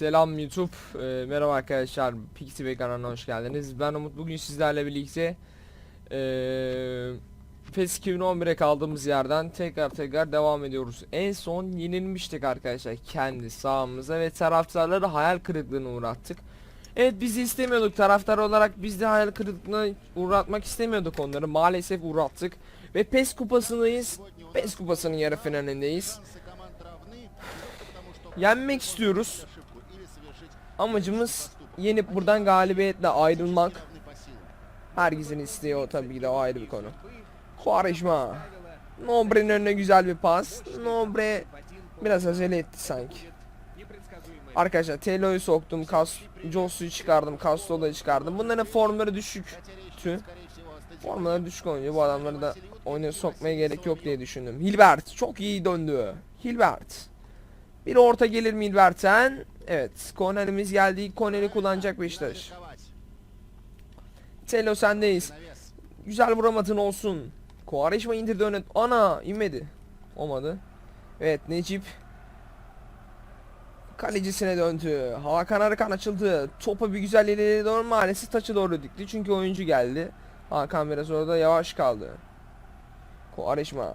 Selam YouTube. Ee, merhaba arkadaşlar. Pixie Bey kanalına hoş geldiniz. Ben Umut. Bugün sizlerle birlikte ee, PES 2011'e kaldığımız yerden tekrar tekrar devam ediyoruz. En son yenilmiştik arkadaşlar kendi sahamıza ve taraftarları hayal kırıklığına uğrattık. Evet biz istemiyorduk taraftar olarak biz de hayal kırıklığına uğratmak istemiyorduk onları. Maalesef uğrattık. Ve PES kupasındayız. PES kupasının yarı finalindeyiz. Yenmek istiyoruz. Amacımız yenip buradan galibiyetle ayrılmak. Herkesin isteği o tabii ki de o ayrı bir konu. Quaresma. Nobre'nin önüne güzel bir pas. Nobre biraz acele etti sanki. Arkadaşlar Telo'yu soktum. Kas Josu'yu çıkardım. Castolo'yu çıkardım. Bunların formları düşüktü. Formları düşük oynuyor. Bu adamları da oyuna sokmaya gerek yok diye düşündüm. Hilbert çok iyi döndü. Hilbert. Bir orta gelir mi Hilbert'ten? Evet. Kornerimiz geldi. Korneri kullanacak Beşiktaş. Telo sendeyiz. Güzel vuramadın olsun. Kovareşma indirdi öne. Ana inmedi. Olmadı. Evet Necip. Kalecisine döndü. Hakan Arıkan açıldı. Topa bir güzel ileri doğru maalesef taçı doğru dikti. Çünkü oyuncu geldi. Hakan biraz orada yavaş kaldı. Kovareşma.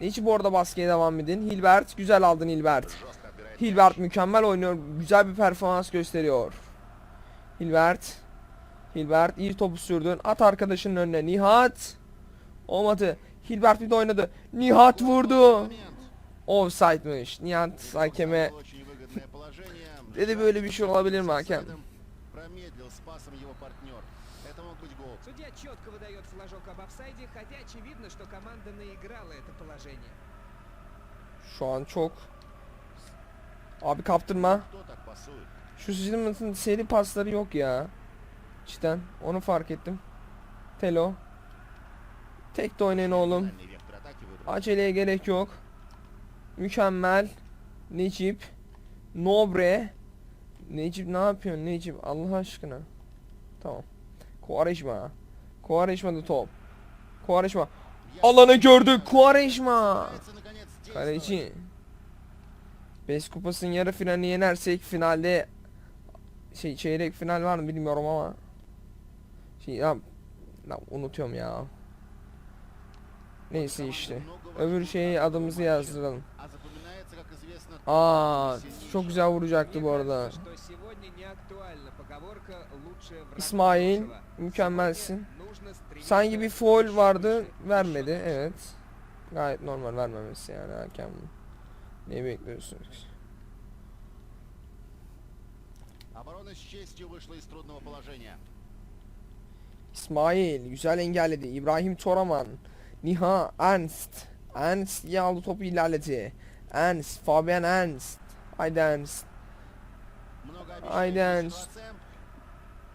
Necip orada baskıya devam edin. Hilbert güzel aldın Hilbert. Hilbert mükemmel oynuyor. Güzel bir performans gösteriyor. Hilbert. Hilbert iyi topu sürdün. At arkadaşının önüne. Nihat. Olmadı. Hilbert bir de oynadı. Nihat vurdu. Offside'mış. Nihat hakeme dedi böyle bir şey olabilir mi hakem? Судья четко выдает флажок об офсайде, хотя очевидно, что команда наиграла это положение. Şu an çok. Abi kaptırma. Şu Zilman'ın seri pasları yok ya. Cidden onu fark ettim. Telo. Tek de oynayın oğlum. Aceleye gerek yok. Mükemmel. Necip. Nobre. Necip ne yapıyorsun Necip Allah aşkına. Tamam. Kuvareşma. Kuvareşma da top. Kuvareşma. Alanı gördü. Kuvareşma. Kaleci. BES Kupası'nın yarı finalini yenersek finalde şey çeyrek final var mı bilmiyorum ama şey ya, ya unutuyorum ya. Neyse işte. Öbür şeyi adımızı yazdıralım. Aa, çok güzel vuracaktı bu arada. İsmail, mükemmelsin. Sanki bir foul vardı, vermedi. Evet. Gayet normal vermemesi yani hakem. Ne bekliyorsunuz? Оборона с честью вышла из трудного положения. İsmail güzel engelledi. İbrahim Toraman. Niha Ernst. Ernst iyi aldı topu ilerledi. Ernst. Fabian Ernst. Haydi Ernst. Многообещающая Aynen. ситуация.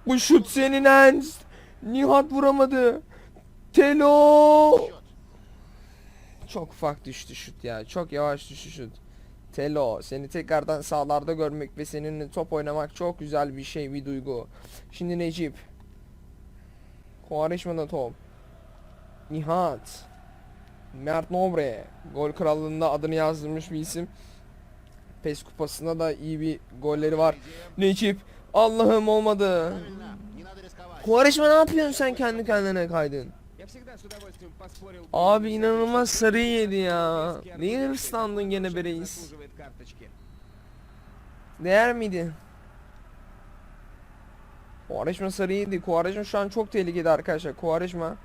Bu şut senin Ernst. Nihat vuramadı. Telo. Счет. Çok ufak düştü şut ya. Çok yavaş düştü şut. Telo seni tekrardan sahalarda görmek ve seninle top oynamak çok güzel bir şey bir duygu. Şimdi Necip. Kovareşma'da top. Nihat. Mert Nobre. Gol krallığında adını yazdırmış bir isim. PES kupasında da iyi bir golleri var. Necip. Allah'ım olmadı. Kovareşma ne yapıyorsun sen kendi kendine kaydın? Abi inanılmaz sarı yedi ya. Niye hırslandın gene be? Değer miydi? Kuvareşma sarıydı. Kuvareşma şu an çok tehlikede arkadaşlar. Kuvareşma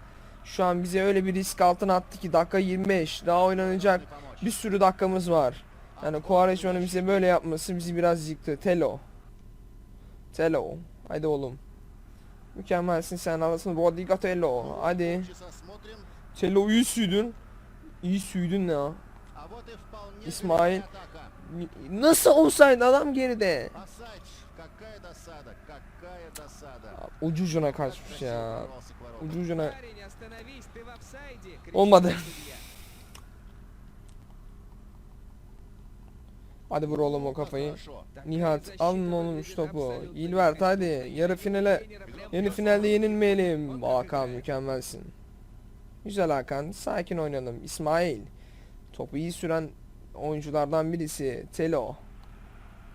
şu an bize öyle bir risk altına attı ki dakika 25 daha oynanacak bir sürü dakikamız var. Yani Kuvareşma'nın bize böyle yapması bizi biraz yıktı. Telo. Telo. Haydi oğlum. Mükemmelsin sen alasın. Rodrigo Telo. Hadi. Telo'yu süydün. İyi süydün ya. İsmail Nasıl olsaydı adam geride. Ucu ucuna kaçmış ya. Ucu ucuna. Olmadı. Hadi vur oğlum o kafayı. Nihat alın oğlum şu topu. Yilbert hadi yarı finale. Yeni finalde yenilmeyelim. Hakan mükemmelsin. Güzel Hakan sakin oynayalım. İsmail. Topu iyi süren oyunculardan birisi. Telo.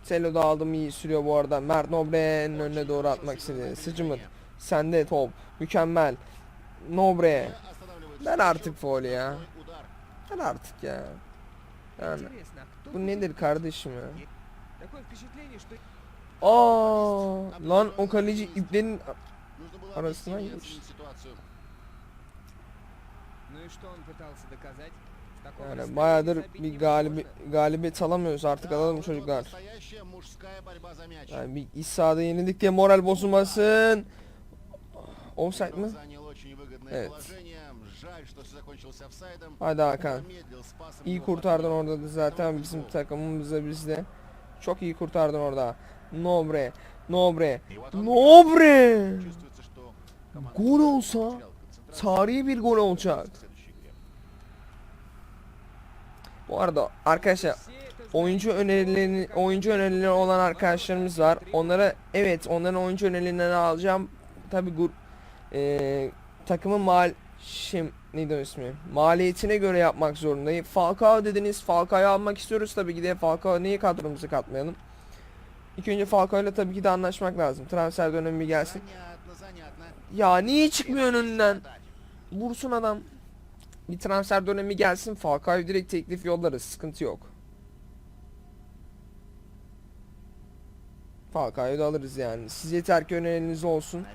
Tello da aldım iyi sürüyor bu arada. Mert Nobre'nin önüne doğru atmak istedi. Sıcımıt. Sende top. Mükemmel. Nobre. Ver artık foul ya. Ver artık ya. Yani Интересно, а кто bu будет nedir kardeşim ya? Такое впечатление, что Aa, lan o kaleci iplerin Арасынан Арасынан Ну и что он pıtался доказать? Yani bayağıdır bir galibi, galibiyet alamıyoruz artık alalım çocuklar. Yani bir iç sahada yenildik diye moral bozulmasın. Offside mı? Evet. Hadi Hakan. İyi kurtardın orada da zaten bizim takımımızda bizde. Çok iyi kurtardın orada. Nobre. Nobre. Nobre. Gol olsa tarihi bir gol olacak. Bu arada arkadaşlar oyuncu önerilerini oyuncu önerileri olan arkadaşlarımız var. Onlara evet onların oyuncu önerilerini alacağım. Tabi grup e, takımın mal şimdi neydi ismi? Maliyetine göre yapmak zorundayım. Falcao dediniz. Falcao'yu almak istiyoruz tabii ki de Falcao niye kadromuza katmayalım? İlk önce Falcao ile tabii ki de anlaşmak lazım. Transfer dönemi bir gelsin. Ya niye çıkmıyor önünden? Vursun adam. Bir transfer dönemi gelsin. Falcao'yu direkt teklif yollarız. Sıkıntı yok. Falcao'yu da alırız yani. Siz yeter ki öneriniz olsun.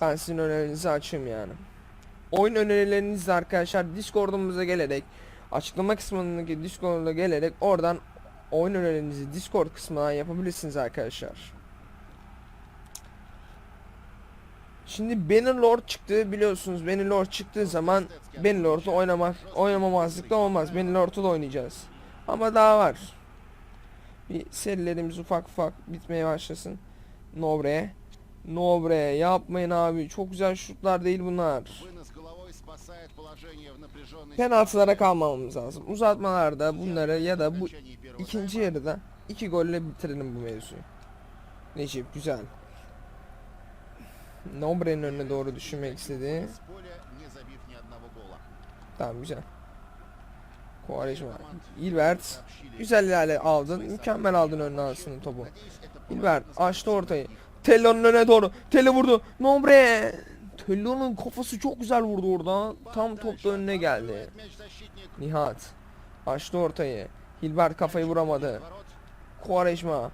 Ben sizin önerinizi açayım yani. Oyun önerileriniz de arkadaşlar Discord'umuza gelerek açıklama kısmındaki Discord'a gelerek oradan oyun önerilerinizi Discord kısmından yapabilirsiniz arkadaşlar. Şimdi Bannerlord çıktı biliyorsunuz Bannerlord çıktığı zaman Bannerlord'u oynamak oynamamazlık da olmaz. Bannerlord'u da oynayacağız. Ama daha var. Bir serilerimiz ufak ufak bitmeye başlasın. Nobre. Nobre yapmayın abi. Çok güzel şutlar değil bunlar. Penaltılara kalmamamız lazım. Uzatmalarda bunları ya da bu ikinci yarıda iki golle bitirelim bu mevzuyu. Necip güzel. Nobre'nin önüne doğru düşünmek istedi. Tamam güzel. Kovarejma. İlbert. Güzel ilerle aldın. Mükemmel aldın önüne aslında topu. İlbert açtı ortayı. Tello'nun önüne doğru. Tello vurdu. Nobre. Tello'nun kafası çok güzel vurdu orada. Tam top da önüne geldi. Nihat. Açtı ortayı. Hilbert kafayı vuramadı. Kovarejma.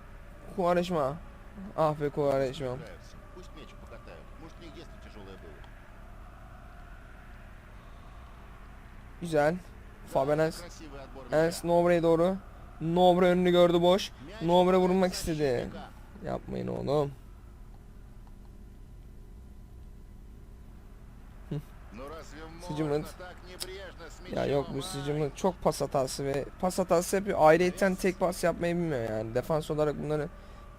Kovarejma. Ah be Kovarejma. Güzel. Fabregas. Enes Nobre'ye doğru. Nobre önünü gördü boş. Nobre vurmak istedi. Yapmayın oğlum. Sıcımın. Ya yok bu Sıcımın çok pas hatası ve pas hatası yapıyor. Ayrıyeten tek pas yapmayı bilmiyor yani. Defans olarak bunları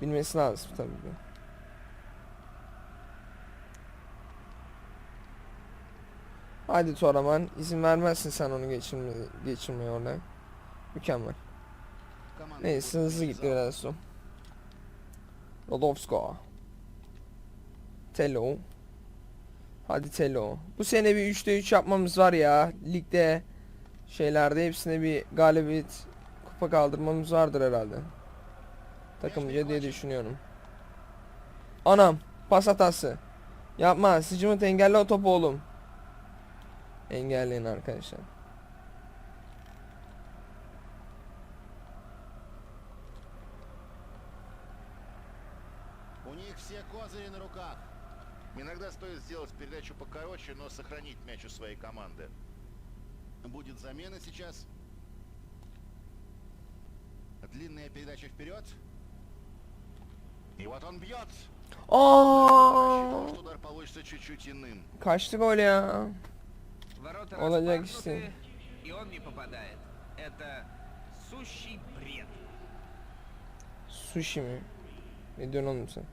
bilmesi lazım tabii ki. Hadi Toraman izin vermezsin sen onu geçirme, geçirmeye orada. Mükemmel. Neyse hızlı gitti biraz son. Rodovsko. Telo. Hadi Telo. Bu sene bir 3'te 3 yapmamız var ya. Ligde şeylerde hepsine bir galibiyet kupa kaldırmamız vardır herhalde. Takımca diye düşünüyorum. Anam pas hatası. Yapma sıcımı engelli o topu oğlum. Engelleyin arkadaşlar. У них все козыри на руках. Иногда стоит сделать передачу покороче, но сохранить мяч у своей команды. Будет замена сейчас. Длинная передача вперед. И вот он бьет. Что удар получится чуть-чуть иным. Kaçtı gol ya. Ворота Olacak распахнуты, işte. и он не попадает. Это сущий бред. Sushi mi? Ne diyorsun oğlum sen?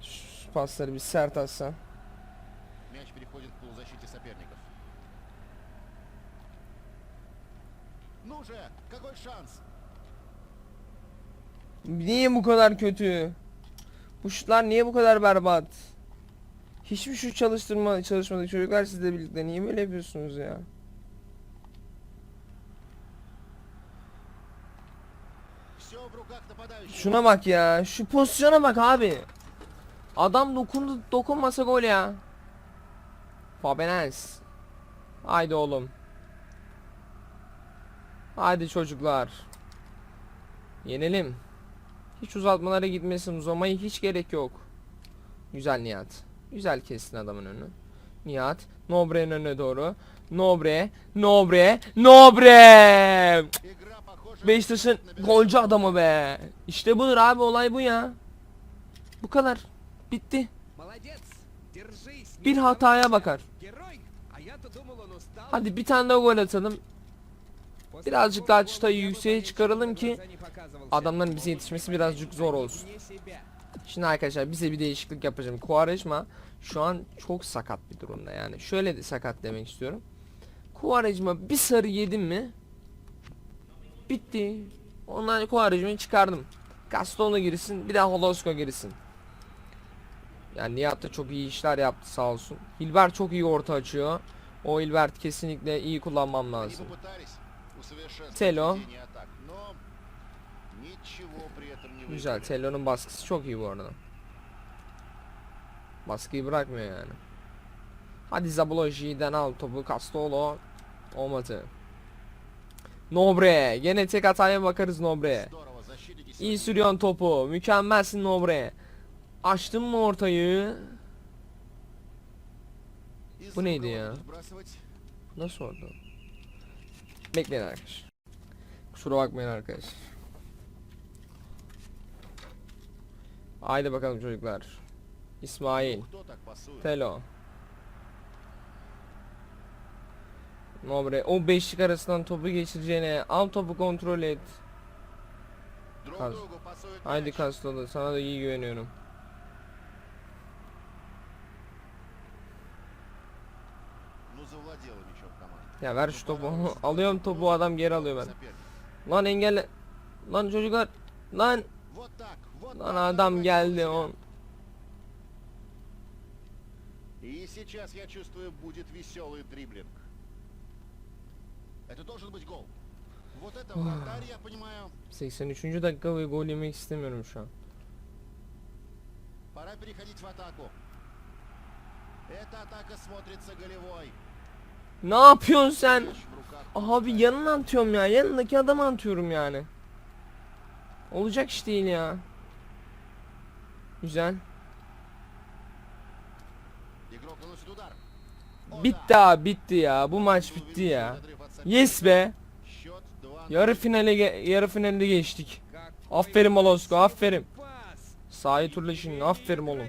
Şu pasları bir sert atsan. Niye bu kadar kötü? Bu şutlar niye bu kadar berbat? Hiçbir şut çalıştırma çalışmadık çocuklar sizle birlikte niye böyle yapıyorsunuz ya? Şuna bak ya. Şu pozisyona bak abi. Adam dokundu dokunmasa gol ya. Fabenens. Haydi oğlum. Hadi çocuklar. Yenelim. Hiç uzatmalara gitmesin. Uzamaya hiç gerek yok. Güzel Nihat. Güzel kestin adamın önünü. Nihat. Nobre'nin önüne doğru. Nobre. Nobre. Nobre. Beşiktaş'ın golcü adamı be. İşte budur abi olay bu ya. Bu kadar. Bitti. Bir hataya bakar. Hadi bir tane daha gol atalım. Birazcık daha çıtayı yükseğe çıkaralım ki adamların bize yetişmesi birazcık zor olsun. Şimdi arkadaşlar bize bir değişiklik yapacağım. Kuvarejma şu an çok sakat bir durumda yani. Şöyle de sakat demek istiyorum. Kuvarejma bir sarı yedim mi? Bitti. Ondan Kuvarejma'yı çıkardım. Gaston'a girsin bir daha Holosko girsin. Yani Nihat da çok iyi işler yaptı sağ olsun. Hilbert çok iyi orta açıyor. O Hilbert kesinlikle iyi kullanmam lazım. Telo. Güzel. Telo'nun baskısı çok iyi bu arada. Baskıyı bırakmıyor yani. Hadi Zaboloji'den al topu. Castolo. Olmadı. Nobre. Gene tek hataya bakarız Nobre. İyi sürüyorsun topu. Mükemmelsin Nobre. Açtın mı ortayı? Bu neydi ya? Nasıl oldu? Bekleyin arkadaşlar. Kusura bakmayın arkadaşlar. Haydi bakalım çocuklar. İsmail. Telo. Nobre. O beşlik arasından topu geçireceğine al topu kontrol et. Kas. Haydi Castello sana da iyi güveniyorum. Ya ver Ну, şu topu. пожалуйста, Alıyorum ну, topu adam geri alıyor ben. соперник. Lan engelle. Lan çocuklar. Lan. Вот так, вот Lan так adam надо geldi себя. on. И сейчас я чувствую, будет веселый дриблинг. Это должен быть гол. Вот это вратарь, я понимаю. 83. dakika ve gol yemek istemiyorum şu an. Пора переходить в атаку. Эта атака смотрится голевой. Ne yapıyorsun sen? Abi yanına atıyorum ya. Yanındaki adama atıyorum yani. Olacak iş değil ya. Güzel. Bitti abi bitti ya. Bu maç bitti ya. Yes be. Yarı finale yarı finalde geçtik. Aferin Malosko aferin. Sahi turlaşın aferin oğlum.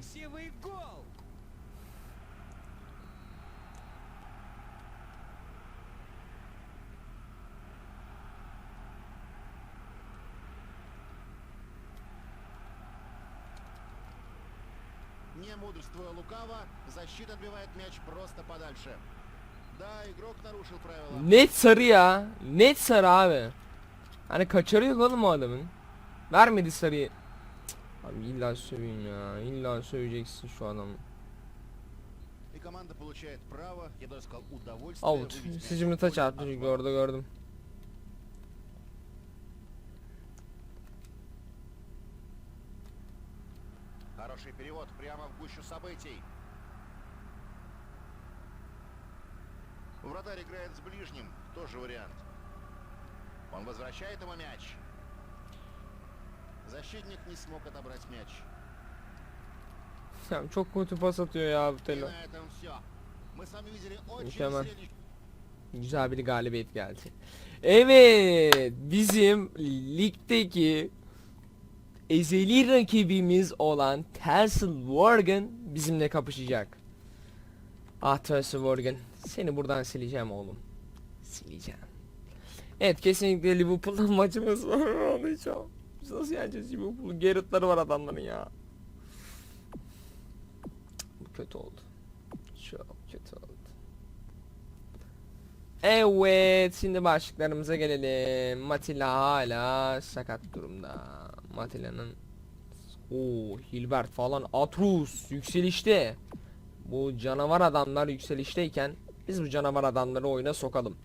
Net sarı ya. Net sarı abi. Hani kaçarı yok oğlum o adamın. Vermedi sarıyı. Cık, Abi illa söveyim ya. İlla söveceksin şu adamı. И команда получает право, я бы даже сказал, удовольствие Out. вывести мяч Sicimli в taç поле attı от çünkü ворот. orada gördüm. Хороший перевод прямо в гущу событий. Вратарь играет с ближним, тоже вариант. Он возвращает ему мяч. Защитник не смог отобрать мяч. Ya çok kötü pas atıyor ya bu И Telo. на этом все. Мы с вами видели очень Mükemmel. зрелищ- Güzel bir galibiyet geldi. Evet, bizim ligdeki ezeli rakibimiz olan Tersel Worgen bizimle kapışacak. Ah Tersel Worgen, seni buradan sileceğim oğlum. Sileceğim. Evet, kesinlikle Liverpool'dan maçımız var. Ağlayacağım. Biz nasıl yeneceğiz Liverpool'u? Garrett'ları var adamların ya. Bu kötü oldu. Çok kötü oldu. Evet, şimdi başlıklarımıza gelelim. Matilla hala sakat durumda. Matila'nın o Hilbert falan Atrus yükselişte. Bu canavar adamlar yükselişteyken biz bu canavar adamları oyuna sokalım.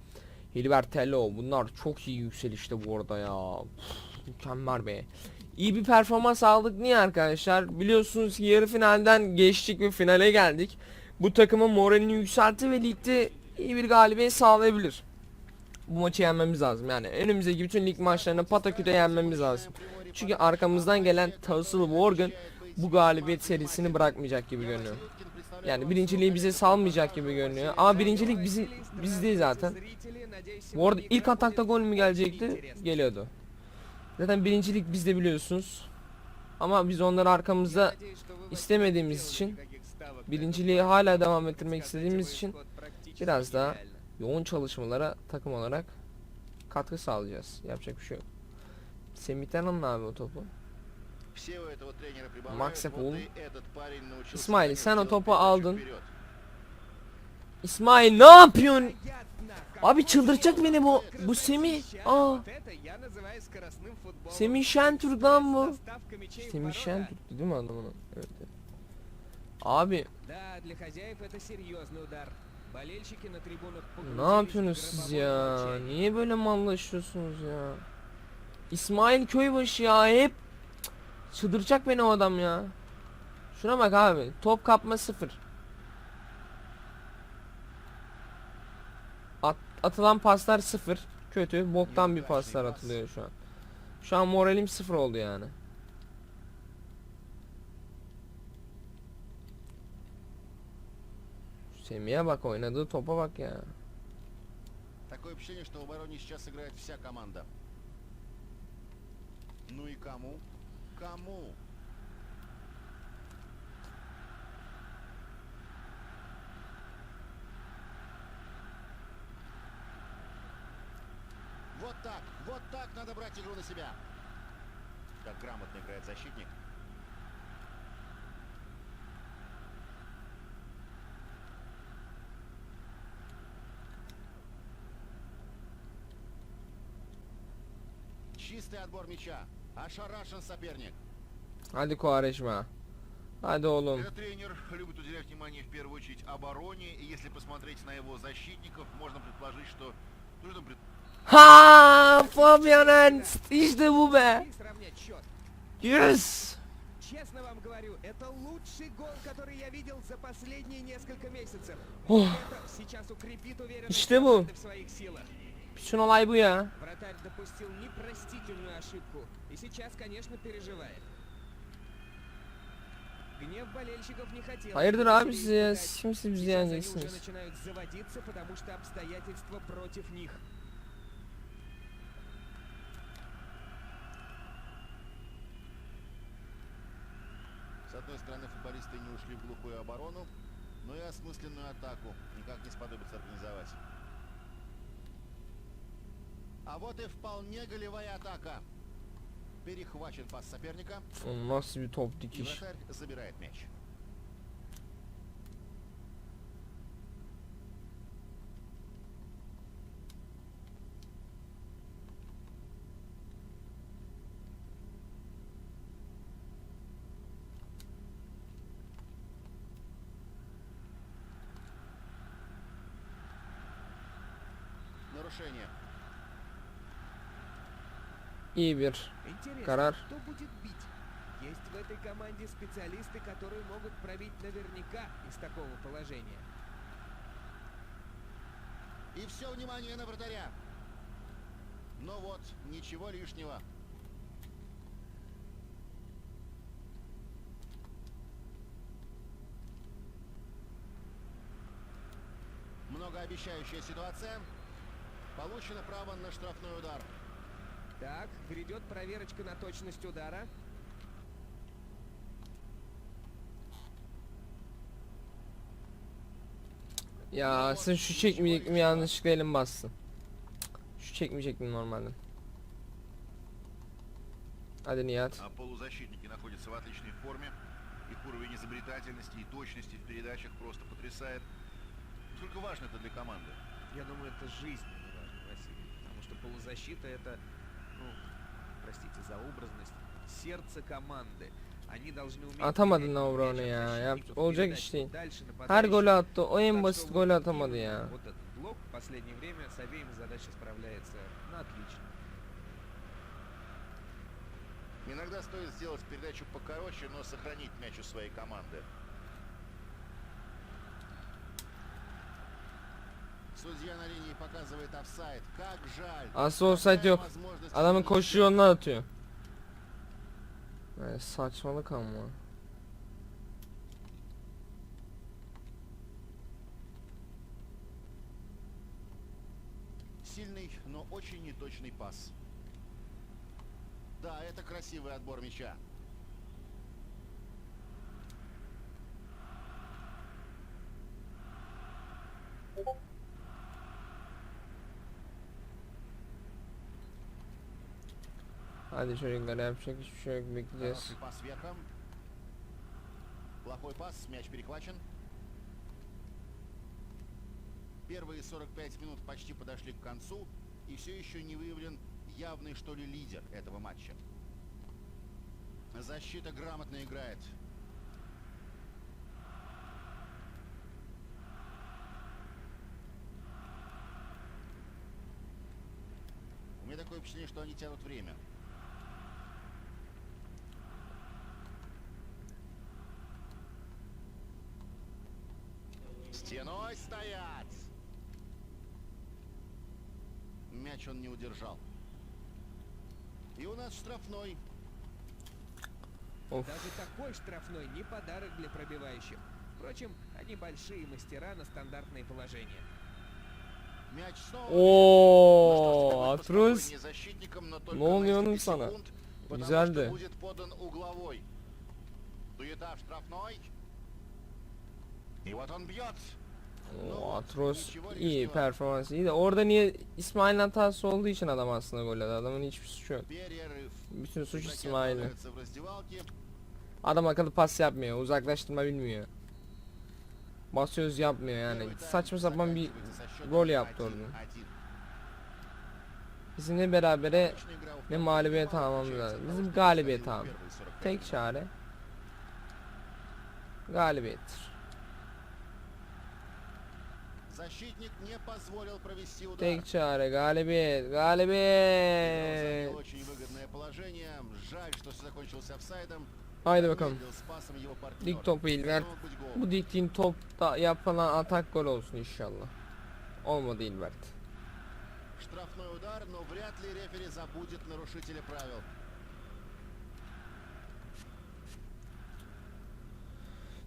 Hilbert Tello bunlar çok iyi yükselişte bu arada ya. Uf, mükemmel be. İyi bir performans aldık niye arkadaşlar? Biliyorsunuz ki yarı finalden geçtik ve finale geldik. Bu takımın moralini yükseltti ve ligde iyi bir galibiyet sağlayabilir. Bu maçı yenmemiz lazım yani. Önümüzdeki bütün lig maçlarını pataküte yenmemiz lazım. Çünkü arkamızdan gelen Tulsa Morgan bu galibiyet serisini bırakmayacak gibi görünüyor. Yani birinciliği bize salmayacak gibi görünüyor. Ama birincilik bizim bizde zaten. Bu arada ilk atakta gol mü gelecekti? Geliyordu. Zaten birincilik bizde biliyorsunuz. Ama biz onları arkamızda istemediğimiz için, birinciliği hala devam ettirmek istediğimiz için biraz daha yoğun çalışmalara takım olarak katkı sağlayacağız. Yapacak bir şey yok. Semih'ten alın abi o topu. Max'e Pool. İsmail sen o topu aldın. İsmail ne yapıyorsun? Abi çıldıracak beni bu. Bu Semih. Aa. Semih Şentürk lan bu. Semih Şentürk değil mi adamın? Evet. Abi. Ne yapıyorsunuz siz ya? Niye böyle mallaşıyorsunuz ya? İsmail Köybaşı ya hep çıldıracak beni o adam ya. Şuna bak abi. Top kapma sıfır. At, atılan paslar sıfır. Kötü. Boktan bir paslar atılıyor şu an. Şu an moralim sıfır oldu yani. Semih'e bak oynadığı topa bak ya. Такое впечатление, что в обороне сейчас играет вся команда. Ну и кому? Кому? Вот так, вот так надо брать игру на себя. Как грамотно играет защитник. Чистый отбор мяча. Ошарашен соперник. Hadi Kuvareşma. Hadi oğlum. Этот тренер любит уделять внимание в первую очередь обороне, и если посмотреть на его защитников, можно предположить, что нужно пред- Ha, Fabian Ernst. İşte bu be. Yes. Честно вам говорю, это лучший гол, который я видел за последние несколько месяцев. Ох. Это сейчас укрепит уверенность İşte bu. команды в своих силах. Bütün olay bu ya. Вратарь допустил непростительную ошибку. И сейчас, конечно, переживает. Гнев болельщиков не хотел. Hayırdır abi siz ya? испытать. Siz kimsiniz bizi Сейчас они уже yeneceksiniz? начинают заводиться, потому что обстоятельства против них. С одной стороны, футболисты не ушли в глухую оборону, но и осмысленную атаку никак не сподобятся организовать. А вот и вполне голевая атака. Перехвачен пас соперника, top и dikiş. вратарь забирает мяч. Нарушение. Интересно, Карар. кто будет бить? Есть в этой команде специалисты, которые могут пробить наверняка из такого положения. И все внимание на вратаря. Но вот, ничего лишнего. Многообещающая ситуация. Получено право на штрафной удар. Так, грядет проверочка на точность удара. Ya sen şu çekmeyecek mi yanlışlıkla elim bastın. Şu çekmeyecek mi normalde? Hadi Nihat. А полузащитники находятся в отличной форме. Их уровень изобретательности и точности в передачах просто потрясает. Насколько важно это для команды? Я думаю, это жизненно важно, Василий. Потому что полузащита это, простите за образность, сердце команды. Они должны уметь мяч onu от ya. Yap, olacak iş değil. дальше Her golü attı. O en basit golü вот atamadı ya. Вот этот блок в последнее время с обеими задача справляется на отлично. Иногда стоит сделать передачу покороче, но сохранить мяч у своей команды. Asıl offside yok. Adamın koşuyor ondan atıyor. Yani saçmalık ama. Сильный, но очень неточный пас. Да, это красивый отбор мяча. Thank you. Hadi çocuklar yapacak hiçbir şey yok bekleyeceğiz. Плохой пас, мяч перехвачен. Первые 45 минут почти подошли к концу, и все еще не выявлен явный, что ли, лидер этого матча. Защита грамотно играет. У меня такое впечатление, что они тянут время. Стоять! Мяч он не удержал. И у нас штрафной. Of. Даже такой штрафной не подарок для пробивающих. Впрочем, они большие мастера на стандартные положения. Мяч снова. Oo, что ж, Atrus. спокойнее защитникам, но только Ne oluyor на oğlum несколько sana? секунд, потому Güzeldi. что будет подан угловой. Дуета в штрафной. И вот он бьет. Ee, o Atros iyi performans iyi de orada niye İsmail hatası olduğu için adam aslında gol attı. Adamın hiçbir suçu yok. Bütün suç İsmail'e. Adam akıllı pas yapmıyor, uzaklaştırma bilmiyor. Basıyoruz yapmıyor yani. Saçma sapan bir gol yaptı orada. Bizim ne berabere ne mağlubiyet almamız Bizim galibiyet almamız. Tek çare galibiyettir. Защитник не позволил провести удар. Tek çare galibiyet. Игрок Galibiyet. занял очень выгодное положение. Жаль, что все закончился офсайдом. Haydi bakalım. Медлил с пасом его партнер. Dik topu İlber. Мог быть гол. Bu diktiğin topta yapılan atak gol olsun inşallah. Olmadı İlbert. Штрафной удар, но вряд ли рефери забудет нарушителя правил.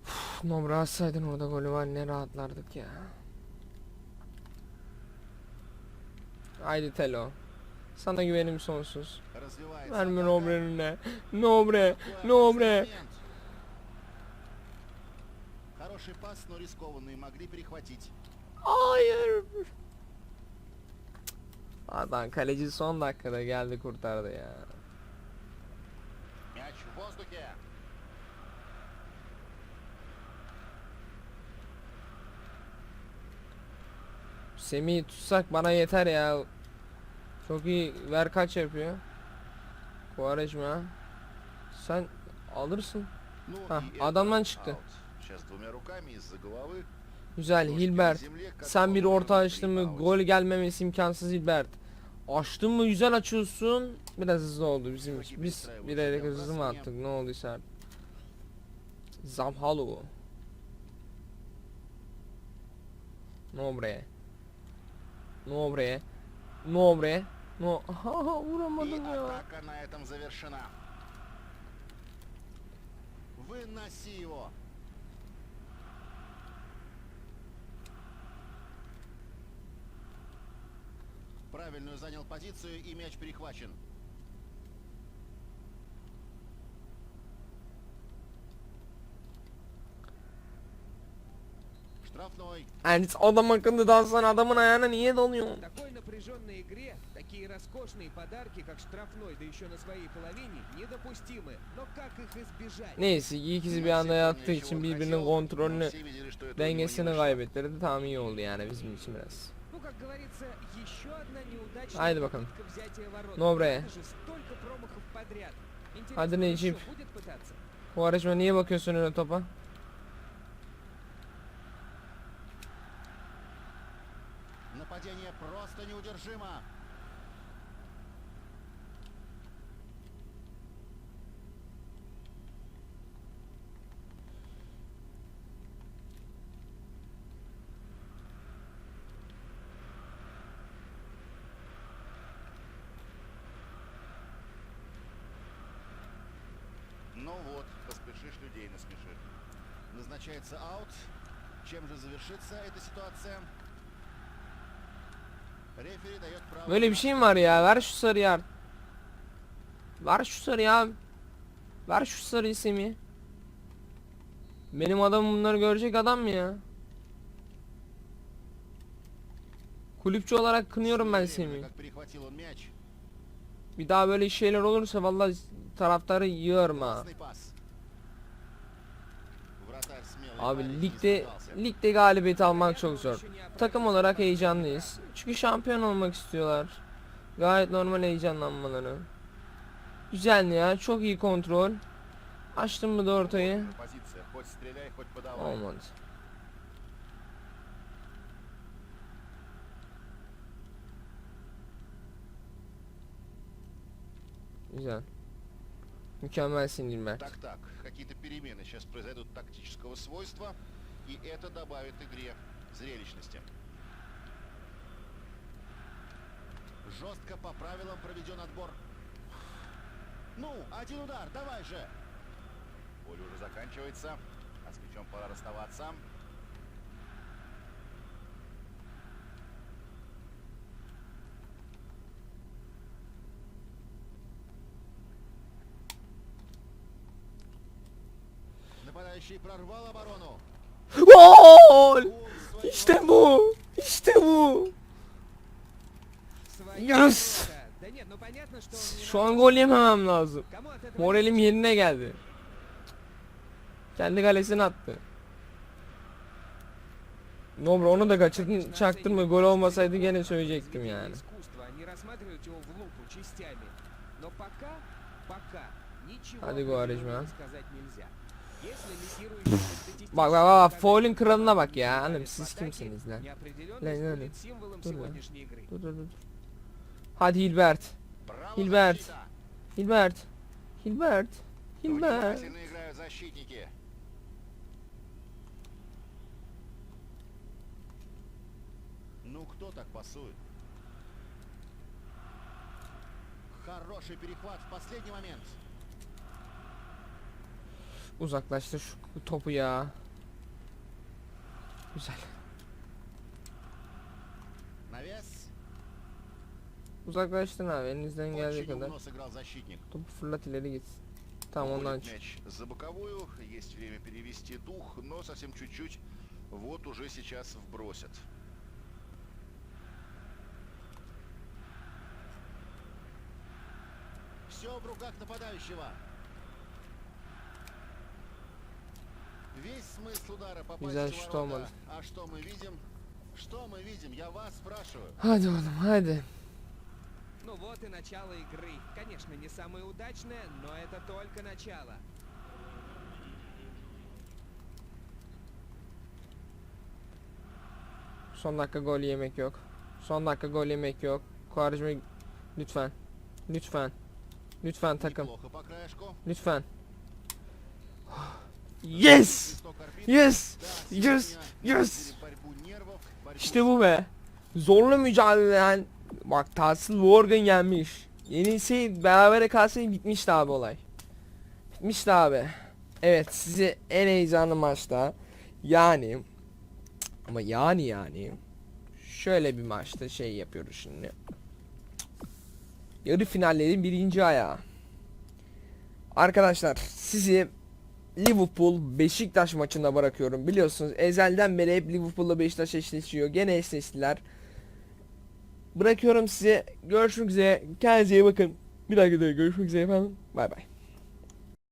Uf, Nomra atsaydın orada golü var ne rahatlardık ya. Haydi Telo. Sana güvenim sonsuz. Развивается Verme атака. Nobre'nin önüne. Nobre. Такой Nobre. опасный момент. Хороший пас, но рискованный. Могли перехватить. Hayır. Adam kaleci son dakikada geldi kurtardı ya. Мяч в воздухе. Semih'i tutsak bana yeter ya. Çok iyi. Ver kaç yapıyor? Kuvarajma. Sen alırsın. Ha, adamdan çıktı. Güzel Hilbert. Sen bir orta açtın mı gol gelmemesi imkansız Hilbert. Açtın mı güzel açıyorsun. Biraz hızlı oldu bizim için. Biz bilerek hızlı mı attık ne olduysa artık. Zamhalu. No bre. No bre. No. Aha И vuramadım ya. атака на этом завершена. Выноси его. Правильную занял позицию и мяч перехвачен. Штрафной. Yani adam akıllı dalsan adamın ayağına niye dalıyor? В такой напряженной игре такие роскошные подарки, как штрафной, да еще на своей половине, недопустимы. Но как их избежать? Neyse iyi ikisi bir anda yattığı için birbirinin kontrolünü Все видели, что это у него не dengesini вышло. kaybettirdi. Tamam iyi oldu yani bizim için biraz. Ну, как говорится, еще одна неудачная Haydi bakalım. попытка взятия ворот. Nobre. Надо же, столько промахов подряд. Интересно, Hadi он Necip. ещё будет пытаться? Quaresma niye bakıyorsun öyle topa? Нападение просто неудержимо. Ну вот, поспешишь, людей насмешишь. Назначается аут. Чем же завершится эта ситуация? Böyle bir şey mi var ya? Ver şu sarıyı abi. Ver şu sarıyı abi. Ver şu sarıyı Semih. Benim adamım bunları görecek adam mı ya? Kulüpçü olarak kınıyorum ben Semih'i. Bir daha böyle şeyler olursa vallahi taraftarı yığarım ha. Abi ligde ligde galibiyet almak çok zor. Takım olarak heyecanlıyız. Çünkü şampiyon olmak istiyorlar. Gayet normal heyecanlanmaları. Güzel ya. Çok iyi kontrol. Açtım mı da ortayı? Olmadı. Güzel. Mükemmelsin Dilber. Tak tak. Какие-то перемены сейчас произойдут тактического свойства, и это добавит игре зрелищности. Жестко по правилам проведен отбор. Ну, один удар, давай же! Поле уже заканчивается, а с мячом пора расставаться. Gol! İşte bu! İşte bu! Yes! Şu an gol yememem lazım. Moralim yerine geldi. Kendi kalesine attı. Nomra onu da kaçırdın çaktırma gol olmasaydı gene söyleyecektim yani. Hadi Guarejma. определенного сказать нельзя. Если лидирующий статистически Bak bak bak показатель faulün kralına bak ya. ставит Hanım в siz атаке, kimsiniz lan? неопределенность Lan, lan. будет символом Dur lan. сегодняшней игры. Dur dur dur. Hadi Hilbert. Браво, Hilbert. защита! Hilbert. Hilbert. Ну, Hilbert. Внимательно играют защитники. Ну кто так пасует? Хороший перехват в последний момент. Uzaklaştır şu topu ya. Güzel. Навес. Uzaklaştın abi elinizden geldiği kadar. Topu fırlat ileri git. Tamam ondan Уходит çık. мяч за боковую. Есть время перевести дух, но совсем чуть-чуть. Вот уже сейчас вбросят. Все в руках нападающего. Весь смысл удара попасть Güzel в şut ворота. olmadı. А что мы видим? Что мы видим? Я вас спрашиваю. Hadi oğlum hadi. Ну вот и начало игры. Конечно, не самое удачное, но это только начало. Son dakika gol yemek yok. Son dakika gol yemek yok. Kuarajma lütfen. Lütfen. Lütfen takım. Неплохо по краешку. Lütfen. Yes! Yes! Yes! Yes! İşte bu be. Zorlu mücadele. Bak Tarsil Morgan gelmiş. Yenilseydi berabere kalsaydı bitmişti abi olay. Bitmişti abi. Evet sizi en heyecanlı maçta yani ama yani yani şöyle bir maçta şey yapıyoruz şimdi. Yarı finallerin birinci ayağı. Arkadaşlar sizi Liverpool Beşiktaş maçında bırakıyorum. Biliyorsunuz ezelden beri hep Liverpool'la Beşiktaş eşleşiyor. Gene eşleştiler. Bırakıyorum size. Görüşmek üzere. Kendinize iyi bakın. Bir dahaki de görüşmek üzere efendim. Bay bay.